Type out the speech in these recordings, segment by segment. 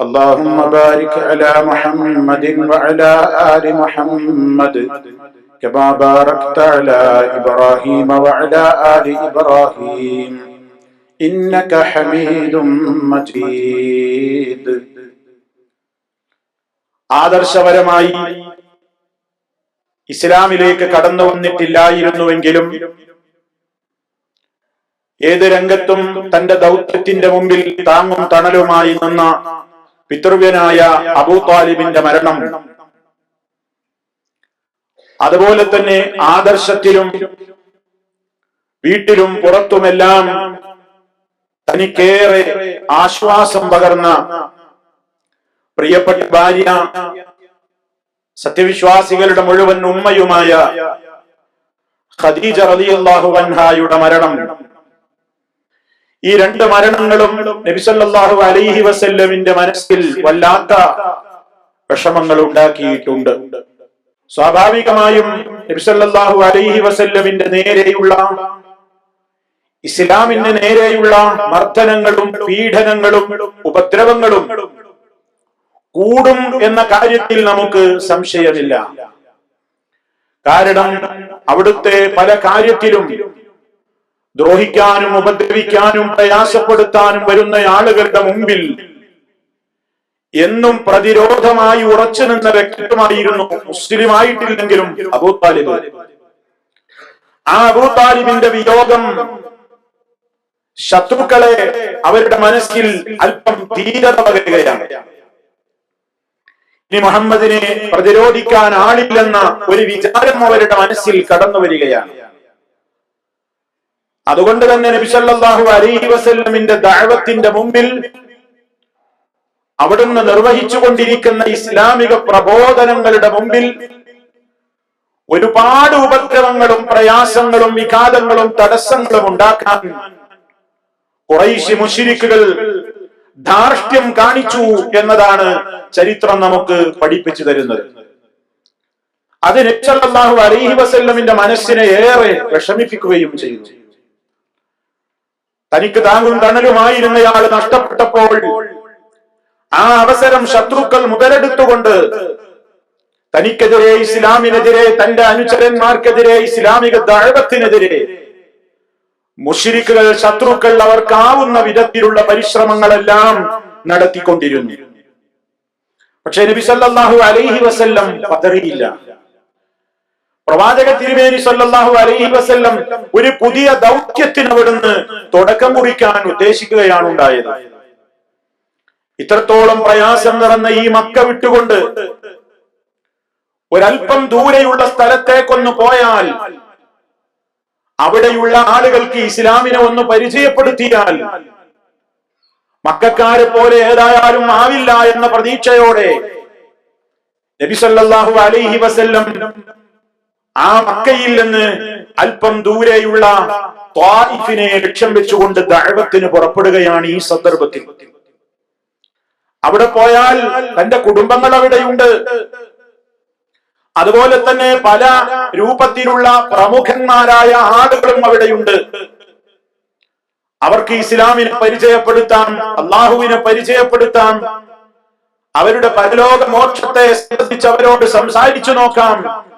اللهم بارك على محمد وعلى آل محمد كما باركت على إبراهيم وعلى آل إبراهيم إنك حميد مجيد ആദർശപരമായി ഇസ്ലാമിലേക്ക് കടന്നു വന്നിട്ടില്ലായിരുന്നുവെങ്കിലും ഏത് രംഗത്തും തന്റെ ദൗത്യത്തിന്റെ മുമ്പിൽ താങ്ങും തണലുമായി നിന്ന പിതൃവ്യനായ അബൂ താലിബിന്റെ മരണം. അതുപോലെ തന്നെ ആദർശത്തിലും വീട്ടിലും പുറത്തുമെല്ലാം തനിക്കേറെ ആശ്വാസം പകർന്ന പ്രിയപ്പെട്ട ഭാര്യ സത്യവിശ്വാസികളുടെ മുഴുവൻ ഉമ്മയുമായ ഖദീജ റളിയല്ലാഹു അൻഹായുടെ മരണം. ഈ രണ്ട് മരണങ്ങളും നബിസല്ലാഹു അലൈഹി വസല്ലമിന്റെ മനസ്സിൽ വല്ലാത്ത വിഷമങ്ങൾ ഉണ്ടാക്കിയിട്ടുണ്ട്. സ്വാഭാവികമായും നബിസല്ലാഹു അലൈഹി വസല്ലമിന്റെ നേരെയുള്ള ഇസ്ലാമിന് നേരെയുള്ള മർദ്ദനങ്ങളും പീഡനങ്ങളും ഉപദ്രവങ്ങളും കൂടും എന്ന കാര്യത്തിൽ നമുക്ക് സംശയമില്ല. കാരണം അവിടുത്തെ പല കാര്യത്തിലും ദ്രോഹിക്കാനും ഉപദ്രവിക്കാനും പ്രയാസപ്പെടുത്താനും വരുന്ന ആളുകളുടെ മുമ്പിൽ എന്നും പ്രതിരോധമായി ഉറച്ചു നിന്ന വ്യക്തിത്വമായിരുന്നു മുസ്ലിം ആയിട്ടില്ലെങ്കിലും അബൂ താലിബ്. ആ അബൂ താലിബിന്റെ വിയോഗം ശത്രുക്കളെ അവരുടെ മനസ്സിൽ അല്പം ധീരത പകരുകയാണ്. ഇനി മുഹമ്മദിനെ പ്രതിരോധിക്കാൻ ആളില്ലെന്ന ഒരു വിചാരം അവരുടെ മനസ്സിൽ കടന്നു വരികയാണ് അതുകൊണ്ട് തന്നെ നബിസല്ലാഹു അലൈഹി വസല്ലമിന്റെ ദാഴവത്തിന്റെ മുമ്പിൽ അവിടുന്ന് നിർവഹിച്ചുകൊണ്ടിരിക്കുന്ന ഇസ്ലാമിക പ്രബോധനങ്ങളുടെ മുമ്പിൽ ഒരുപാട് ഉപദ്രവങ്ങളും പ്രയാസങ്ങളും വിഘാതങ്ങളും തടസ്സങ്ങളും ഉണ്ടാക്കാൻ കുറൈശി മുഷിരിക്കുകൾ ധാർഷ്ട്യം കാണിച്ചു എന്നതാണ് ചരിത്രം നമുക്ക് പഠിപ്പിച്ചു തരുന്നത്. അത് നബ്സല്ലാഹു അലൈഹി വസല്ലമിന്റെ മനസ്സിനെ ഏറെ വിഷമിപ്പിക്കുകയും ചെയ്തു. തനിക്ക് താങ്ങും തണലുമായിരുന്നയാൾ നഷ്ടപ്പെട്ടപ്പോൾ ആ അവസരം ശത്രുക്കൾ മുതലെടുത്തുകൊണ്ട് തനിക്കെതിരെ ഇസ്ലാമിനെതിരെ തന്റെ അനുചരന്മാർക്കെതിരെ ഇസ്ലാമിക ദഴവത്തിനെതിരെ മുഷിരിക്കുകൾ ശത്രുക്കൾ അവർക്കാവുന്ന വിധത്തിലുള്ള പരിശ്രമങ്ങളെല്ലാം നടത്തിക്കൊണ്ടിരുന്നു. പക്ഷെ നബി സല്ലല്ലാഹു അലൈഹി വസല്ലം പതറിയില്ല. പ്രവാചക തിരുമേനി സല്ലല്ലാഹു അലൈഹി വസ്ല്ലം ഒരു പുതിയ ദൗത്യത്തിന് അവിടുന്ന് തുടക്കം കുറിക്കാൻ ഉദ്ദേശിക്കുകയാണ് ഉണ്ടായത്. ഇത്രത്തോളം പ്രയാസം നിറഞ്ഞ ഈ മക്ക വിട്ടുകൊണ്ട് ഒരൽപ്പം ദൂരെയുള്ള സ്ഥലത്തേക്കൊന്ന് പോയാൽ അവിടെയുള്ള ആളുകൾക്ക് ഇസ്ലാമിനെ ഒന്ന് പരിചയപ്പെടുത്തിയാൽ മക്കാരെ പോലെ ഏതായാലും ആവില്ല എന്ന പ്രതീക്ഷയോടെ നബിസല്ലാഹു അലൈഹി വസല്ലം ആ മക്കയിൽ നിന്ന് അല്പം ദൂരെയുള്ള ത്വായിഫിനെ ലക്ഷ്യം വെച്ചുകൊണ്ട് ദഴവത്തിന് പുറപ്പെടുകയാണ് ഈ സന്ദർഭത്തിൽ. അവിടെ പോയാൽ തന്റെ കുടുംബങ്ങൾ അവിടെയുണ്ട്. അതുപോലെ തന്നെ പല രൂപത്തിലുള്ള പ്രമുഖന്മാരായ ആളുകളും അവിടെയുണ്ട്. അവർക്ക് ഇസ്ലാമിനെ പരിചയപ്പെടുത്താം അള്ളാഹുവിനെ പരിചയപ്പെടുത്താം. അവരുടെ പരലോക മോക്ഷത്തെ സംബന്ധിച്ച് അവരോട് സംസാരിച്ചു നോക്കാം.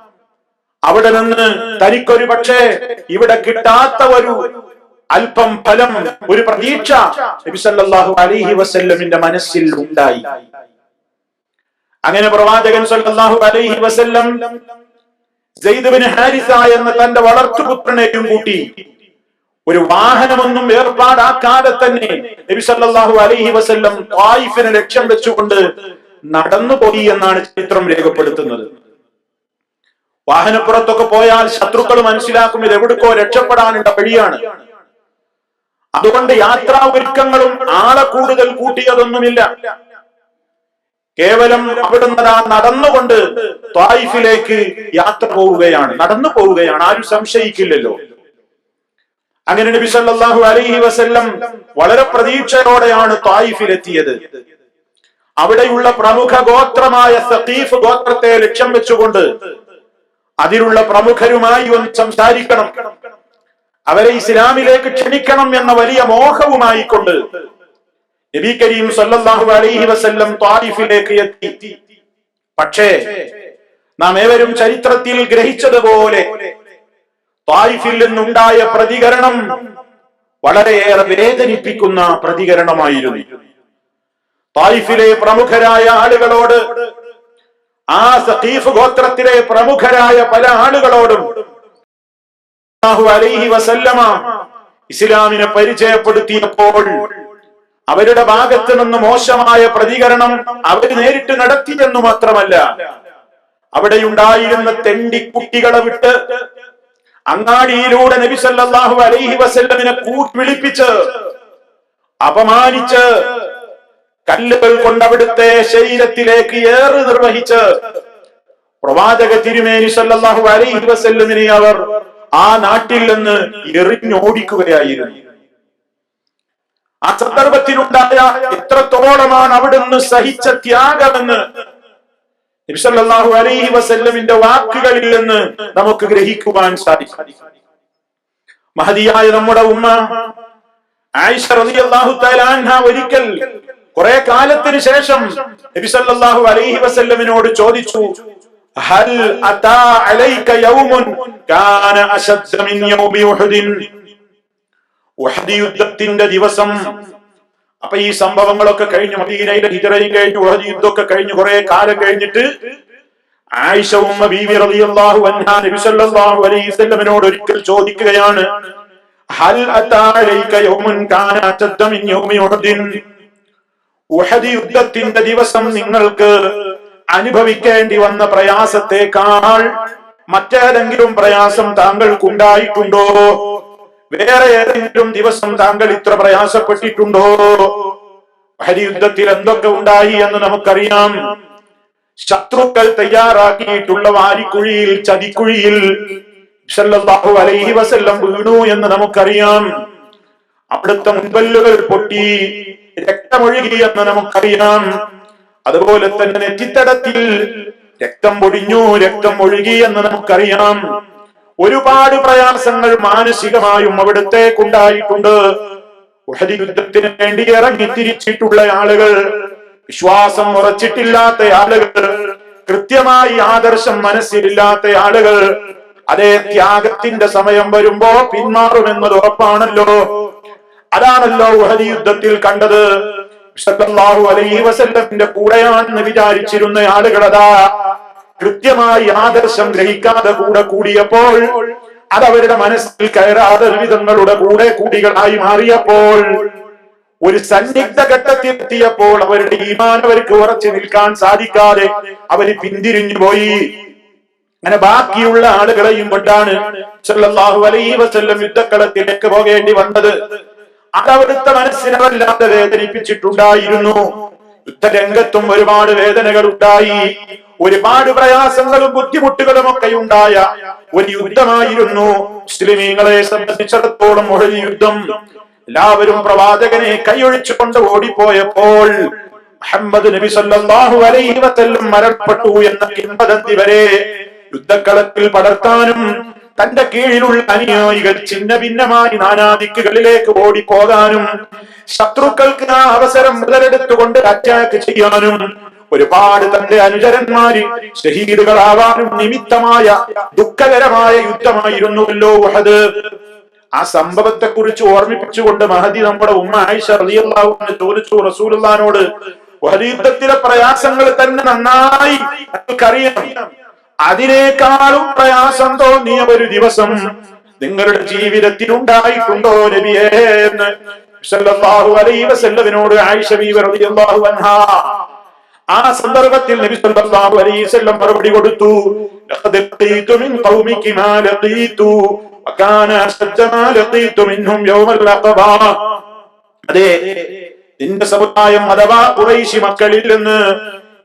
അവിടെ നിന്ന് തനിക്കൊരു പക്ഷേ ഇവിടെ കിട്ടാത്ത ഒരു അല്പം ഫലം ഒരു പ്രതീക്ഷ നബിസല്ലാഹു അലൈഹി വസല്ലമിന്റെ മനസ്സിൽ ഉണ്ടായി. അങ്ങനെ പ്രവാചകൻ സല്ലല്ലാഹു അലൈഹി വസല്ലം ജയ്തുവിന് ഹാരിസ എന്ന തന്റെ വളർത്തുപുത്രനെയും കൂട്ടി ഒരു വാഹനമൊന്നും ഏർപ്പാടാക്കാതെ തന്നെ നബി സല്ലല്ലാഹു അലൈഹി വസല്ലം ത്വായിഫിനെ ലക്ഷ്യം വെച്ചുകൊണ്ട് നടന്നുപോയി എന്നാണ് ചരിത്രം രേഖപ്പെടുത്തുന്നത്. വാഹനപ്പുറത്തൊക്കെ പോയാൽ ശത്രുക്കൾ മനസ്സിലാക്കും ഇത് എവിടെക്കോ രക്ഷപ്പെടാനുള്ള വഴിയാണ്. അതുകൊണ്ട് യാത്രാ ഒരുക്കങ്ങളും ആളെ കൂടുതൽ കൂട്ടിയതൊന്നുമില്ല. കേവലം അവിടുന്ന് നടന്നുകൊണ്ട് ത്വായിഫിലേക്ക് യാത്ര പോവുകയാണ് നടന്നു പോവുകയാണ് ആരും സംശയിക്കില്ലല്ലോ. അങ്ങനെ നബി സല്ലല്ലാഹു അലൈഹി വസല്ലം വളരെ പ്രതീക്ഷയോടെയാണ് ത്വായിഫിലെത്തിയത് അവിടെയുള്ള പ്രമുഖ ഗോത്രമായ സഖീഫ് ഗോത്രത്തെ ലക്ഷ്യം വെച്ചുകൊണ്ട് അതിലുള്ള പ്രമുഖരുമായി ഒന്ന് സംസാരിക്കണം. അവരെ ഇസ്ലാമിലേക്ക് ക്ഷണിക്കണം എന്ന വലിയ മോഹവുമായി കൊണ്ട് നബി കരീം സല്ലാഹു അലൈഹി വസല്ലം താരിഫിലേക്ക് എത്തി. പക്ഷേ നാം ഏവരും ചരിത്രത്തിൽ ഗ്രഹിച്ചതുപോലെ താരിഫിൽ നിന്നുണ്ടായ പ്രതികരണം വളരെയേറെ വേദനിപ്പിക്കുന്ന പ്രതികരണമായിരുന്നു. തായിഫിലെ പ്രമുഖരായ ആളുകളോട് ആ സഖീഫ് ഗോത്രത്തിലെ പ്രമുഖരായ പല ആളുകളോടും അലൈഹി വസല്ലമ ഇസ്ലാമിനെ പരിചയപ്പെടുത്തിയപ്പോൾ അവരുടെ ഭാഗത്ത് നിന്ന് മോശമായ പ്രതികരണം അവർ നേരിട്ട് നടത്തിയെന്നു മാത്രമല്ല അവിടെയുണ്ടായിരുന്ന തെണ്ടി കുട്ടികളെ വിട്ട് അങ്ങാടിയിലൂടെ നബി സല്ലല്ലാഹു അലൈഹി വസല്ലമിനെ കൂട്ടി വിളിപ്പിച്ച് അപമാനിച്ച് കല്ലുകൾ കൊണ്ട് അവിടുത്തെ ശരീരത്തിലേക്ക് ഏറെ നിർവഹിച്ച് പ്രവാചക തിരുമേനി സല്ലല്ലാഹു അലൈഹി വസല്ലമിനെ അവർ ആ നാട്ടിൽ നിന്ന് എറിഞ്ഞോടിക്കുകയായിരുന്നു. ആ സന്ദർഭത്തിലുണ്ടായ എത്രത്തോളമാണ് അവിടുന്ന് സഹിച്ച ത്യാഗമെന്ന് അലൈഹി വസല്ലമിന്റെ വാക്കുകളിൽ നിന്ന് നമുക്ക് ഗ്രഹിക്കുവാൻ സാധിക്കും. മഹതിയായ നമ്മുടെ ഉമ്മ ആയിഷ റളിയല്ലാഹു തആല ഒരിക്കൽ കുറെ കാലത്തിന് ശേഷം നബി സല്ലല്ലാഹു അലൈഹി വസല്ലമിനോട് ചോദിച്ചു ഹൽ അതാ അലൈക യൗമുൻ കാന അശദ്ദ മിൻ യൗമി ഉഹദിൻ? ഉഹദ് യുദ്ധത്തിന്റെ ദിവസം. അപ്പൊ ഈ സംഭവങ്ങളൊക്കെ കഴിഞ്ഞു മദീനയിലെ ഹിജറയും കഴിഞ്ഞ് ഉഹദ് യുദ്ധമൊക്കെ കഴിഞ്ഞ് കുറെ കാലം കഴിഞ്ഞിട്ട് ആയിഷ ഉമ്മ ബീവി റളിയല്ലാഹു അൻഹ നബി സല്ലല്ലാഹു അലൈഹി വസല്ലമിനോട് ഒരിക്കൽ ചോദിക്കുകയാണ് ഹൽ അതാ അലൈക യൗമുൻ കാന അശദ്ദ മിൻ യൗമി ഉഹദിൻ? ഉഹദ് യുദ്ധത്തിന്റെ ദിവസം നിങ്ങൾക്ക് അനുഭവിക്കേണ്ടി വന്ന പ്രയാസത്തെക്കാൾ മറ്റേതെങ്കിലും പ്രയാസം താങ്കൾക്കുണ്ടായിട്ടുണ്ടോ? വേറെ ഏതെങ്കിലും ദിവസം താങ്കൾ ഇത്ര പ്രയാസപ്പെട്ടിട്ടുണ്ടോ? ഹരിയുദ്ധത്തിൽ യുദ്ധത്തിൽ എന്തൊക്കെ ഉണ്ടായി എന്ന് നമുക്കറിയാം. ശത്രുക്കൾ തയ്യാറാക്കിയിട്ടുള്ള വാരിക്കുഴിയിൽ ചതിക്കുഴിയിൽ അലൈഹി വസല്ലം വീണു എന്ന് നമുക്കറിയാം. അവിടുത്തെ മുൻപല്ലുകൾ പൊട്ടി രക്തമൊഴുകി എന്ന് നമുക്കറിയാം. അതുപോലെ തന്നെ നെറ്റിത്തടത്തിൽ രക്തം പൊടിഞ്ഞു രക്തം ഒഴുകി എന്ന് നമുക്കറിയാം. ഒരുപാട് പ്രയാസങ്ങൾ മാനസികമായും അവിടത്തേക്കുണ്ടായിട്ടുണ്ട് ഉഹരി യുദ്ധത്തിന് വേണ്ടി ഇറങ്ങി തിരിച്ചിട്ടുള്ള ആളുകൾ വിശ്വാസം ഉറച്ചിട്ടില്ലാത്ത ആളുകൾ കൃത്യമായി ആദർശം മനസ്സിലില്ലാത്ത ആളുകൾ അതേ ത്യാഗത്തിന്റെ സമയം വരുമ്പോ പിന്മാറുമെന്നത് ഉറപ്പാണല്ലോ. അതാണല്ലോ ഉഹദ് യുദ്ധത്തിൽ കണ്ടത്. കൂടെയാണെന്ന് വിചാരിച്ചിരുന്ന ആളുകൾ അതാ കൃത്യമായി ആദർശം ഗ്രഹിക്കാതെ കൂടെ കൂടിയപ്പോൾ അതവരുടെ മനസ്സിൽ കയറാതെ വിധങ്ങളുടെ കൂടെ കൂടികളായി മാറിയപ്പോൾ ഒരു സന്നിഗ്ധ ഘട്ടത്തിൽ എത്തിയപ്പോൾ അവരുടെ ഈമാൻ അവർക്ക് ഉറച്ചു നിൽക്കാൻ സാധിക്കാതെ അവർ പിന്തിരിഞ്ഞു പോയി. അങ്ങനെ ബാക്കിയുള്ള ആളുകളെയും കൊണ്ടാണ് സല്ലല്ലാഹു അലൈഹി വസല്ലം യുദ്ധക്കളത്തിലേക്ക് പോകേണ്ടി വന്നത്. അതവിടുത്തെ മനസ്സിനെ വല്ലാതെ വേദനിപ്പിച്ചിട്ടുണ്ടായിരുന്നു. യുദ്ധരംഗത്തും ഒരുപാട് വേദനകൾ ഉണ്ടായി. ഒരുപാട് പ്രയാസങ്ങളും ബുദ്ധിമുട്ടുകളും ഒക്കെ ഉണ്ടായ ഒരു യുദ്ധമായിരുന്നു. മുസ്ലിമീങ്ങളെ സംബന്ധിച്ചിടത്തോളം ഒരു യുദ്ധം എല്ലാവരും പ്രവാചകനെ കൈയൊഴിച്ചുകൊണ്ട് ഓടിപ്പോയപ്പോൾ മുഹമ്മദ് നബി സല്ലല്ലാഹു അലൈഹി വസല്ലം മരണപ്പെട്ടു എന്ന കിംവദന്തി വരെ യുദ്ധക്കളത്തിൽ പടർത്താനും തന്റെ കീഴിലുള്ള അനുയായികൾ ചിന്ന ഭിന്നമായി നാനാദിക്കുകളിലേക്ക് ഓടിപ്പോകാനും ശത്രുക്കൾക്ക് ആ അവസരം മുതലെടുത്തുകൊണ്ട് അറ്റാക്ക് ചെയ്യാനും ഒരുപാട് തന്റെ അനുചരന്മാര് ഷഹീദുകളാവാനും നിമിത്തമായ ദുഃഖകരമായ യുദ്ധമായിരുന്നുവല്ലോ അത് ആ സംഭവത്തെ കുറിച്ച് ഓർമ്മിപ്പിച്ചുകൊണ്ട് മഹദി നമ്മുടെ ഉമ്മ ആയിഷ റളിയല്ലാഹു അൻഹ ചോദിച്ചു റസൂലുള്ളാനോട് ഒരു യുദ്ധത്തിലെ പ്രയാസങ്ങൾ തന്നെ നന്നായി. നമുക്കറിയാം അതിനേക്കാളും പ്രയാസം തോന്നിയ ഒരു ദിവസം നിങ്ങളുടെ ജീവിതത്തിൽ ഉണ്ടായിട്ടുണ്ടോ നബിയേ എന്ന് വസല്ലമിനോട് ആയിഷ ആ സന്ദർഭത്തിൽ നബി സല്ലല്ലാഹു അലൈഹി മറുപടി കൊടുത്തു. മിൻ മാ വകാന മിൻഹും യൗമൽ അതെ നിന്റെ സമുദായം അഥവാ കുറൈശി മക്കളിൽ നിന്ന്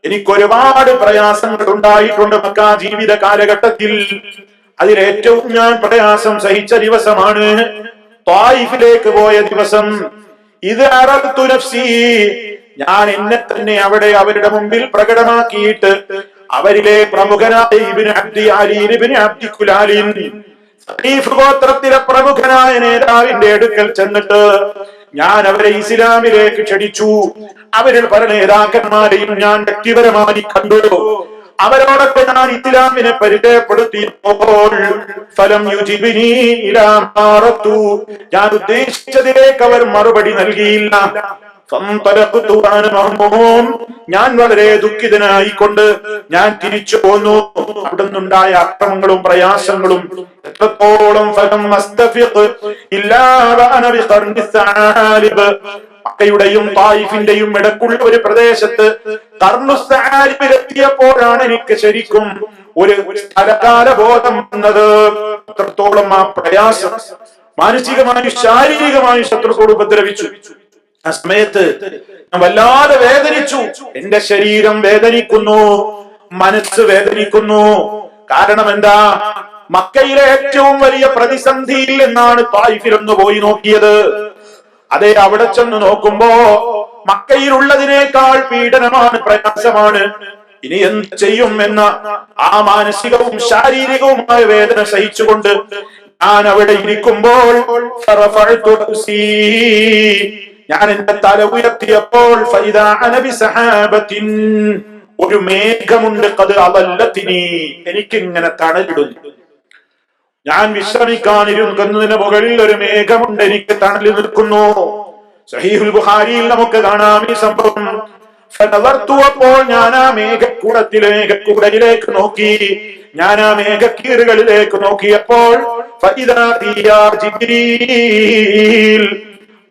എനിക്ക് ഒരുപാട് പ്രയാസങ്ങൾ ഉണ്ടായിട്ടുണ്ട് മക്ക ജീവിത കാലഘട്ടത്തിൽ. അതിലേറ്റവും ഞാൻ പ്രയാസം സഹിച്ച ദിവസമാണ് തായിഫിലേക്ക് പോയ ദിവസം. ഇത് അറത്തു നഫ്സി ഞാൻ എന്നെ തന്നെ അവിടെ അവരുടെ മുമ്പിൽ പ്രകടമാക്കിയിട്ട് അവരിലെ പ്രമുഖനായ അബ്ദി അലി പ്രമുഖനായ നേതാവിന്റെ അടുക്കൽ ചെന്നിട്ട് ഞാൻ അവരെ ഇസ്ലാമിലേക്ക് ക്ഷണിച്ചു. അവരിൽ പല നേതാക്കന്മാരെയും ഞാൻ വ്യക്തിപരമായി കണ്ടു. അവരോടൊക്കെ ഞാൻ ഇസ്ലാമിനെ പരിചയപ്പെടുത്തിയപ്പോൾ ഫലം യുജിബിനി ഞാൻ ഉദ്ദേശിച്ചതിലേക്ക് അവർ മറുപടി നൽകിയില്ല. ഞാൻ വളരെ ദുഃഖിതനായിക്കൊണ്ട് ഞാൻ തിരിച്ചു പോന്നു. അവിടെ നിന്നുണ്ടായ അക്രമങ്ങളും പ്രയാസങ്ങളും എത്രത്തോളം മക്കയുടെയും തായിഫിന്റെയും ഇടക്കുള്ള ഒരു പ്രദേശത്ത് കർണുസാരിപ്പിലെത്തിയപ്പോഴാണ് എനിക്ക് ശരിക്കും ഒരു സ്ഥലകാല ബോധം വന്നത്. അത്രത്തോളം ആ പ്രയാസം. മാനസികമായും ശാരീരികമായും ശത്രുക്കൾ ഉപദ്രവിച്ചു. ആ സമയത്ത് ഞാൻ വല്ലാതെ വേദനിച്ചു. എന്റെ ശരീരം വേദനിക്കുന്നു. മനസ്സ് വേദനിക്കുന്നു. കാരണം എന്താ? മക്കയിലെ ഏറ്റവും വലിയ പ്രതിസന്ധിയിൽ എന്നാണ് തായിഫിലൊന്ന് പോയി നോക്കിയത്. അതെ അവിടെ ചെന്ന് നോക്കുമ്പോ മക്കയിലുള്ളതിനേക്കാൾ പീഡനമാണ് പ്രയാസമാണ്. ഇനി എന്ത് ചെയ്യും എന്ന ആ മാനസികവും ശാരീരികവുമായ വേദന സഹിച്ചുകൊണ്ട് ഞാൻ അവിടെ ഇരിക്കുമ്പോൾ. ഞാൻ എന്റെ തല ഉയർത്തിയപ്പോൾ. ഒരു മേഘമുണ്ട് കത് അതല്ലത്തിനി എനിക്കിങ്ങനെ തണലിടുന്നു. ഞാൻ വിശ്രമിക്കാനിരുന്നതിന് മുകളിൽ ഒരു മേഘമുണ്ട് എനിക്ക് തണലി നിൽക്കുന്നു. ബുഖാരിയിൽ നമുക്ക് കാണാം ഈ സംഭവം. ഫലവർത്തുവപ്പോൾ ഞാൻ ആ മേഘക്കൂടത്തിലെ മേഘക്കൂടയിലേക്ക് നോക്കി. ഞാൻ ആ മേഘക്കീറുകളിലേക്ക് നോക്കിയപ്പോൾ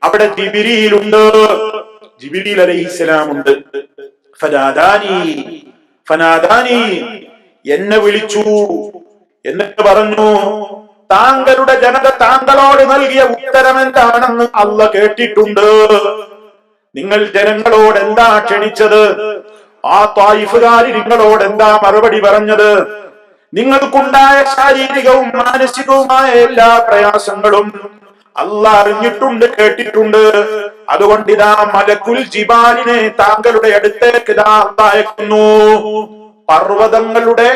അവിടെ ജിബിരിയിലുണ്ട്. ജിബിരിൽ അലൈഹിസ്സലാം ഉണ്ട് ഫനാദാനി ഫനാദാനി എന്നെ വിളിച്ചു. എന്നിട്ട് പറഞ്ഞു താങ്കളുടെ ജനത താങ്കളോട് നൽകിയ ഉത്തരം എന്താണെന്ന് അല്ല കേട്ടിട്ടുണ്ട്. നിങ്ങൾ ജനങ്ങളോട് എന്താ ക്ഷണിച്ചത്? ആ തായിഫുകാരി നിങ്ങളോട് എന്താ മറുപടി പറഞ്ഞത്? നിങ്ങൾക്കുണ്ടായ ശാരീരികവും മാനസികവുമായ എല്ലാ പ്രയാസങ്ങളും അല്ല അറിഞ്ഞിട്ടുണ്ട് കേട്ടിട്ടുണ്ട്. അതുകൊണ്ട് ഇതാ മലക്കുൽ ജിബാലിനെ താങ്കളുടെ അടുത്തേക്ക് ഇതാ അയക്കുന്നു. പർവതങ്ങളുടെ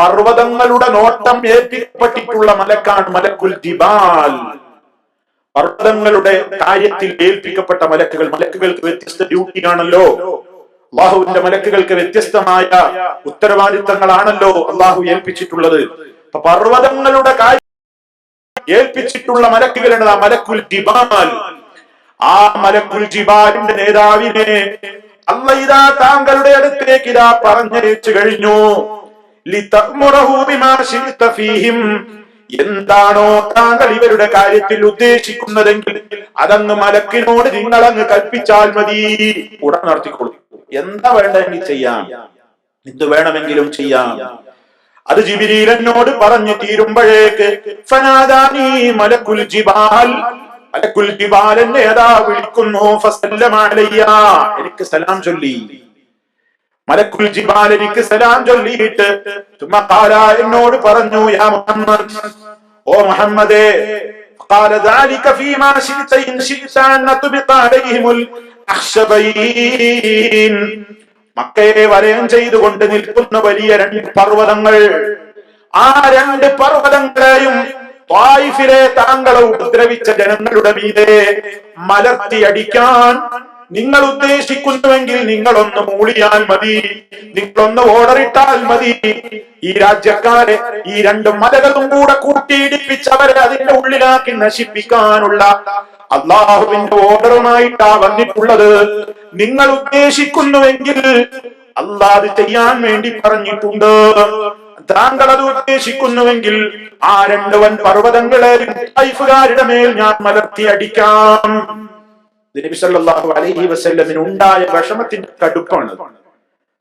പർവതങ്ങളുടെ നോട്ടം ഏൽപ്പിക്കപ്പെട്ടിട്ടുള്ള മലക്കാണ് മലക്കുൽ ജിബാൽ. പർവതങ്ങളുടെ കാര്യത്തിൽ ഏൽപ്പിക്കപ്പെട്ട മലക്കുകൾ മലക്കുകൾക്ക് വ്യത്യസ്ത ഡ്യൂട്ടിയാണല്ലോ. അള്ളാഹുവിന്റെ മലക്കുകൾക്ക് വ്യത്യസ്തമായ ഉത്തരവാദിത്തങ്ങളാണല്ലോ അള്ളാഹു ഏൽപ്പിച്ചിട്ടുള്ളത്. പർവതങ്ങളുടെ കാര്യം ഏൽപ്പിച്ചിട്ടുള്ള മലക്കുകളുണ്ട് ആ മലക്കുൽ ജിബാൽ. ആ മലക്കുൽ ജിബാലിന്റെ നേതാവിനെ അല്ല ഇതാ താങ്കളുടെ അടുത്തേക്ക് ഇതാ പറഞ്ഞയച്ചു കഴിഞ്ഞു. എന്താണോ താങ്കൾ ഇവരുടെ കാര്യത്തിൽ ഉദ്ദേശിക്കുന്നതെങ്കിൽ അതങ്ങ് മലക്കിനോട് നിങ്ങൾ അങ്ങ് കൽപ്പിച്ചാൽ മതി. ഉടൻ നടത്തിക്കൊള്ളു എന്താ വേണ്ടെങ്കിൽ ചെയ്യാം. എന്ത് വേണമെങ്കിലും ചെയ്യാം. അത് ജിബിരിയിൽ എന്നോട് പറഞ്ഞു തീരുമ്പോഴേക്ക് ഫനാദാനി മലക്കുൽ ജിബാൽ മലക്കുൽ ജിബാൽ എന്നെ അതാ വിളിക്കുന്നു ഫസല്ലമ അലയ്യ എനിക്ക് സലാം ചൊല്ലി മലക്കുൽ ജിബാൽ എനിക്ക് സലാം ചൊല്ലിയിട്ട് തുമ്മ ഖാല എന്നോട് പറഞ്ഞു യാ മുഹമ്മദ് ഓ മുഹമ്മദേ قال ذلك فيما شئت إن شئت أن نطبق عليهم الأخشبين മക്കയെ വലയം ചെയ്തുകൊണ്ട് നിൽക്കുന്ന വലിയ രണ്ട് പർവതങ്ങൾ. ആ രണ്ട് പർവതങ്ങളെയും ത്വായിഫിലെ താങ്കളെ ഉപദ്രവിച്ച ജനങ്ങളുടെ മീതെ മലർത്തിയടിക്കാൻ നിങ്ങൾ ഉദ്ദേശിക്കുന്നുവെങ്കിൽ നിങ്ങളൊന്ന് മൂളിയാൽ മതി. നിങ്ങളൊന്ന് ഓർഡറിട്ടാൽ മതി. ഈ രാജ്യക്കാരെ ഈ രണ്ട് മലകളും കൂടെ കൂട്ടിയിടിപ്പിച്ച് അവരെ അതിന്റെ ഉള്ളിലാക്കി നശിപ്പിക്കാനുള്ള അള്ളാഹുവിന്റെ ഓർഡറുമായിട്ടാ വന്നിട്ടുള്ളത്. നിങ്ങൾ ഉദ്ദേശിക്കുന്നുവെങ്കിൽ അള്ളാഹ് ചെയ്യാൻ വേണ്ടി പറഞ്ഞിട്ടുണ്ട്. താങ്കൾ അത് ഉദ്ദേശിക്കുന്നുവെങ്കിൽ ആ രണ്ട് വൻ പർവതങ്ങളെ മേൽ ഞാൻ മലർത്തി അടിക്കാം. നബിസല്ലാഹു അലൈഹി വസല്ലമിന് ഉണ്ടായ വിഷമത്തിന്റെ കടുപ്പാണ്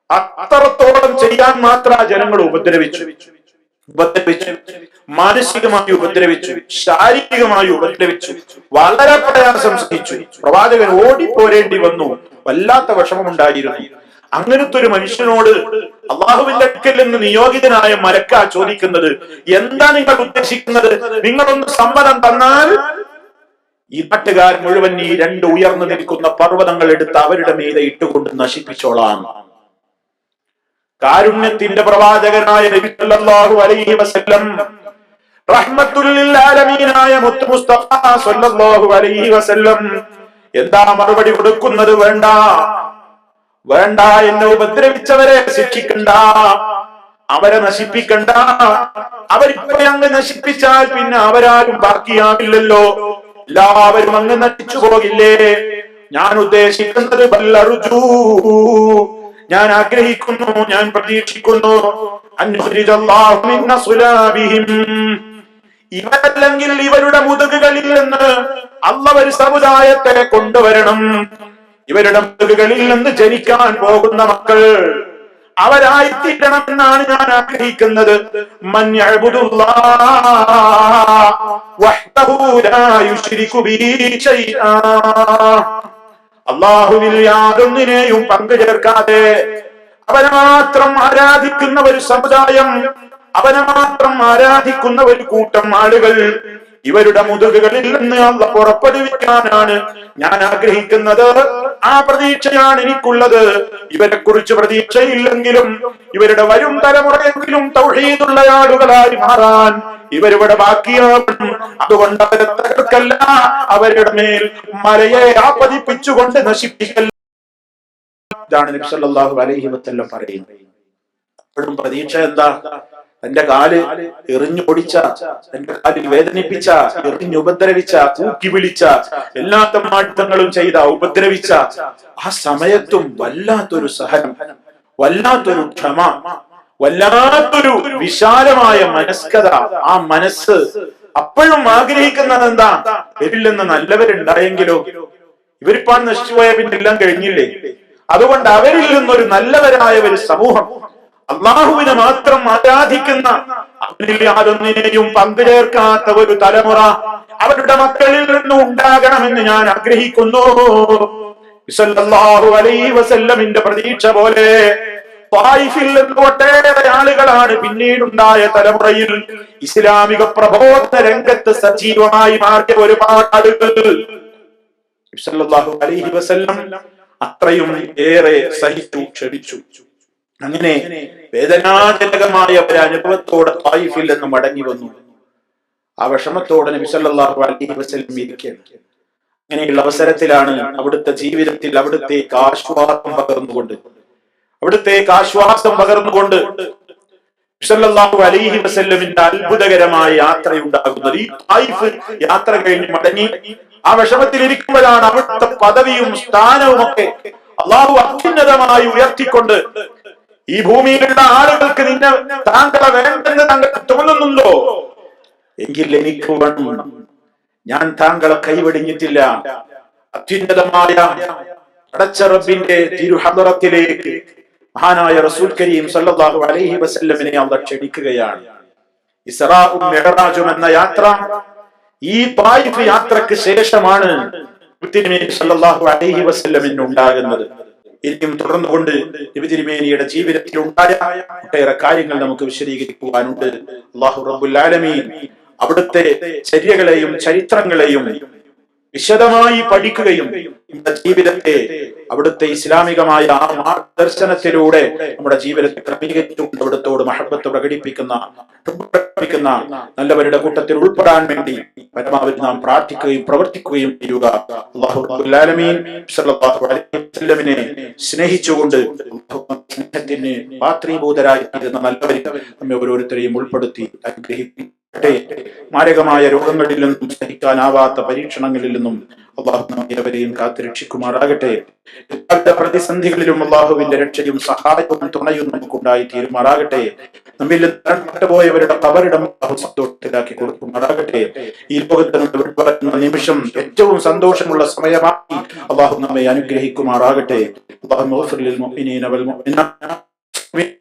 അത്രത്തോളം ചെയ്യാൻ മാത്രം ജനങ്ങൾ ഉപദ്രവിച്ചു. ഉപദ്രവിച്ചു. മാനസികമായി ഉപദ്രവിച്ചു. ശാരീരികമായി ഉപദ്രവിച്ചു. വളരെ പ്രയാസം സഹിച്ചു. പ്രവാചകൻ ഓടിപ്പോരേണ്ടി വന്നു. വല്ലാത്ത വിഷമമുണ്ടായിരുന്നു. അങ്ങനത്തെ ഒരു മനുഷ്യനോട് അള്ളാഹുവിന്റെ നിന്ന് നിയോഗിതനായ മരക്ക ചോദിക്കുന്നത് എന്താ നിങ്ങൾ ഉദ്ദേശിക്കുന്നത്? നിങ്ങളൊന്ന് സമ്മതം തന്നാൽ? ഈ നാട്ടുകാർ മുഴുവൻ ഈ രണ്ട് ഉയർന്നു നിൽക്കുന്ന പർവതങ്ങൾ എടുത്ത് അവരുടെ മീതെ ഇട്ടുകൊണ്ട് നശിപ്പിച്ചോളാം. കാരുണ്യത്തിന്റെ പ്രവാചകനായ നബി സല്ലല്ലാഹു അലൈഹി വസല്ലം റഹ്മത്തുൽ ആലമീനായ മുത്ത് മുസ്തഫ സല്ലല്ലാഹു അലൈഹി വസല്ലം എന്താ മറുപടി കൊടുക്കുന്നത് വേണ്ട? വേണ്ട എന്നെ ഉപദ്രവിച്ചവരെ ശിക്ഷിക്കണ്ട. അവരെ നശിപ്പിക്കണ്ട. അവരിപ്പോ അങ്ങ് നശിപ്പിച്ചാൽ പിന്നെ അവരാരും ബാക്കിയാവില്ലല്ലോ. എല്ലാവരും അങ്ങ് നശിച്ചു പോകില്ലേ? ഞാൻ ഉദ്ദേശിക്കുന്നത് ബല്ലറുജൂ ഞാൻ ആഗ്രഹിക്കുന്നു ഞാൻ പ്രതീക്ഷിക്കുന്നു. ഇവരല്ലെങ്കിൽ ഇവരുടെ മുതുകുകളിൽ നിന്ന് അള്ളവർ സമുദായത്തെ കൊണ്ടുവരണം. ഇവരുടെ മുതുകുകളിൽ നിന്ന് ജനിക്കാൻ പോകുന്ന മക്കൾ അവരായിത്തീരണമെന്നാണ് ഞാൻ ആഗ്രഹിക്കുന്നത്. മൻ അള്ളാഹുവിൽ യാതൊന്നിനെയും പങ്കു ചേർക്കാതെ അവനെ മാത്രം ആരാധിക്കുന്ന ഒരു സമുദായം അവനെ മാത്രം ആരാധിക്കുന്ന ഒരു കൂട്ടം ആളുകൾ ഇവരുടെ മുതുകുകളിൽ നിന്ന് അള്ള പുറപ്പെടുവിക്കാനാണ് ഞാൻ ആഗ്രഹിക്കുന്നത്. ആ പ്രതീക്ഷയാണ് എനിക്കുള്ളത്. ഇവരെ കുറിച്ച് പ്രതീക്ഷയില്ലെങ്കിലും ഇവരുടെ വരും തലമുറയെങ്കിലും തൗഹീദുള്ള ആളുകളായി മാറാൻ ഇവരിവിടെ ബാക്കിയാവണം. അതുകൊണ്ട് അവരെ തകർക്കല്ല അവരുടെ മേൽ മലയെ ആപതിപ്പിച്ചുകൊണ്ട് നശിപ്പിക്കല്ല ഇതാണ് സല്ലല്ലാഹു അലൈഹി വസല്ലം പറയുന്നത്. പ്രതീക്ഷ എന്താ? തന്റെ കാൽ എറിഞ്ഞു പൊടിച്ച തന്റെ കാലിൽ വേദനിപ്പിച്ച എറിഞ്ഞു ഉപദ്രവിച്ച കൂക്കി വിളിച്ച എല്ലാ തമ്മാട്ടങ്ങളും ചെയ്ത ഉപദ്രവിച്ച ആ സമയത്തും വല്ലാത്തൊരു സഹനം വല്ലാത്തൊരു ക്ഷമ വല്ലാത്തൊരു വിശാലമായ മനസ്കത ആ മനസ്സ് അപ്പോഴും ആഗ്രഹിക്കുന്നത് എന്താ? ഇവരില്ലെന്ന് നല്ലവരുണ്ടായെങ്കിലോ? ഇവരിപ്പാൻ നശിച്ചുപോയ പിന്നെ എല്ലാം കഴിഞ്ഞില്ലേ? അതുകൊണ്ട് അവരിൽ നിന്നൊരു നല്ലവരായ ഒരു സമൂഹം അള്ളാഹുവിനെ മാത്രം ആരാധിക്കുന്ന അവനിൽ യാതൊന്നിനെയും പങ്കുചേർക്കാത്ത ഒരു തലമുറ അവരുടെ മക്കളിൽ നിന്നും ഉണ്ടാകണമെന്ന് ഞാൻ ആഗ്രഹിക്കുന്നു. വസല്ലമിന്റെ പ്രതീക്ഷ പോലെ ഒട്ടേറെ ആളുകളാണ് പിന്നീടുണ്ടായ തലമുറയിൽ ഇസ്ലാമിക പ്രബോധന രംഗത്ത് സജീവമായി മാറിയ ഒരുപാട് ആളുകൾ. അലൈഹി വസല്ലം അത്രയും ഏറെ സഹിച്ചു ക്ഷമിച്ചു അങ്ങനെ വേദനാജനകമായ ഒരു അനുഭവത്തോടെ തായിഫിൽ നിന്ന് മടങ്ങി വന്നു. ആ വിഷമത്തോടെ നബി സല്ലല്ലാഹു അലൈഹി വസല്ലം ഇരിക്കുകയാണ്. അങ്ങനെയുള്ള അവസരത്തിലാണ് അവിടുത്തെ ജീവിതത്തിൽ അവിടുത്തേക്ക് ആശ്വാസം പകർന്നുകൊണ്ട് അവിടുത്തേക്ക് ആശ്വാസം പകർന്നുകൊണ്ട് സല്ലല്ലാഹു അലൈഹി വസല്ലമിന്റെ അത്ഭുതകരമായ യാത്രയുണ്ടാകുന്നത്. ഈ തായിഫ് യാത്ര കഴിഞ്ഞ് മടങ്ങി ആ വിഷമത്തിൽ ഇരിക്കുമ്പോഴാണ് അവിടുത്തെ പദവിയും സ്ഥാനവും ഒക്കെ അള്ളാഹു അത്യുന്നതമായി ഉയർത്തിക്കൊണ്ട് ഈ ഭൂമിയിലുള്ള ആളുകൾക്ക് നിന്നെ താങ്കളെ വേണ്ടെന്ന് താങ്കൾക്ക് തോന്നുന്നുണ്ടോ? എങ്കിൽ എനിക്ക് വേണം. ഞാൻ താങ്കളെ കൈവെടിഞ്ഞിട്ടില്ല. അത്യുന്നതമായ അടച്ചറബിന്റെ തിരുഹദറത്തിലേക്ക് മഹാനായ റസൂൽ കരീം സല്ലല്ലാഹു അലൈഹി വസല്ലമിനെ അവർ ക്ഷണിക്കുകയാണ്. ഇസ്രാഉം മിഅ്റാജും എന്ന യാത്ര ഈ തായിഫ് യാത്രയ്ക്ക് ശേഷമാണ് സല്ലല്ലാഹു അലൈഹി വസല്ലമിന് ഉണ്ടാകുന്നത്. ഇനിയും തുടർന്നുകൊണ്ട് നബി തിരുമേനിയുടെ ജീവിതത്തിൽ ഉണ്ടായ ഒട്ടേറെ കാര്യങ്ങൾ നമുക്ക് വിശദീകരിക്കുവാനുണ്ട്. അള്ളാഹു റബ്ബുൽ ആലമീൻ അവിടുത്തെ ചര്യകളെയും ചരിത്രങ്ങളെയും വിശദമായി പഠിക്കുകയും നമ്മുടെ ജീവിതത്തെ അവിടുത്തെ ഇസ്ലാമികമായ ആ മാർഗദർശനത്തിലൂടെ നമ്മുടെ ജീവിതത്തെ ക്രമീകരിച്ചുകൊണ്ട് അവിടുത്തോട് മഹബത്ത് പ്രകടിപ്പിക്കുന്ന പ്രകടിപ്പിക്കുന്ന നല്ലവരുടെ കൂട്ടത്തിൽ ഉൾപ്പെടാൻ വേണ്ടി പരമാവധി നാം പ്രാർത്ഥിക്കുകയും പ്രവർത്തിക്കുകയും ചെയ്യുക. വസല്ലമിനെ സ്നേഹിച്ചുകൊണ്ട് സ്നേഹത്തിന് പാത്രീഭൂതരായി തീരുന്ന നല്ലവരെ നമ്മെ ഓരോരുത്തരെയും ഉൾപ്പെടുത്തി അനുഗ്രഹിക്കും മാരകമായ രോഗങ്ങളിൽ നിന്നും സഹിക്കാനാവാത്ത പരീക്ഷണങ്ങളിൽ നിന്നും അള്ളാഹു നമ്മവരെയും കാത്തുരക്ഷിക്കുമാറാകട്ടെ. എല്ലാവിധ പ്രതിസന്ധികളിലും അള്ളാഹുവിന്റെ രക്ഷയും സഹായവും തുണയും നമുക്കുണ്ടായി തീരുമാറാകട്ടെ. നമ്മിൽ നഷ്ടപോയവരുടെ കബറിടം അള്ളാഹു സന്തോഷത്തിലാക്കി കൊടുക്കുമാറാകട്ടെ ഈ ലോകത്തിനുള്ള പറയുന്ന നിമിഷം ഏറ്റവും സന്തോഷമുള്ള സമയമായി അള്ളാഹു നമ്മെ അനുഗ്രഹിക്കുമാറാകട്ടെ അള്ളാഹു اغفر للمؤمنين والمؤمنات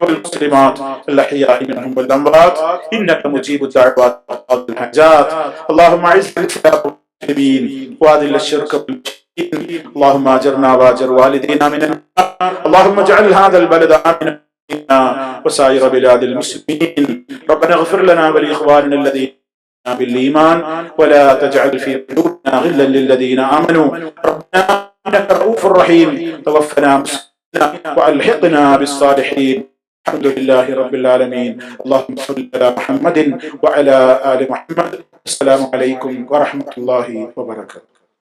والمسلمات الأحياء منهم والأموات إنك مجيب الدعوات وقاضي الحاجات اللهم أعز الإسلام والمسلمين وأذل الشرك والمشركين اللهم أجرنا وأجر والدينا من النار اللهم اجعل هذا البلد آمنا وسائر بلاد المسلمين. ربنا اغفر لنا ولإخواننا الذين بالإيمان ولا تجعل في قلوبنا غلا للذين آمنوا. ربنا إنك رؤوف رحيم. توفنا مسلمين وألحقنا بالصالحين. الحمد لله رب العالمين. اللهم صل على محمد وعلى آل محمد. السلام عليكم ورحمة الله وبركاته.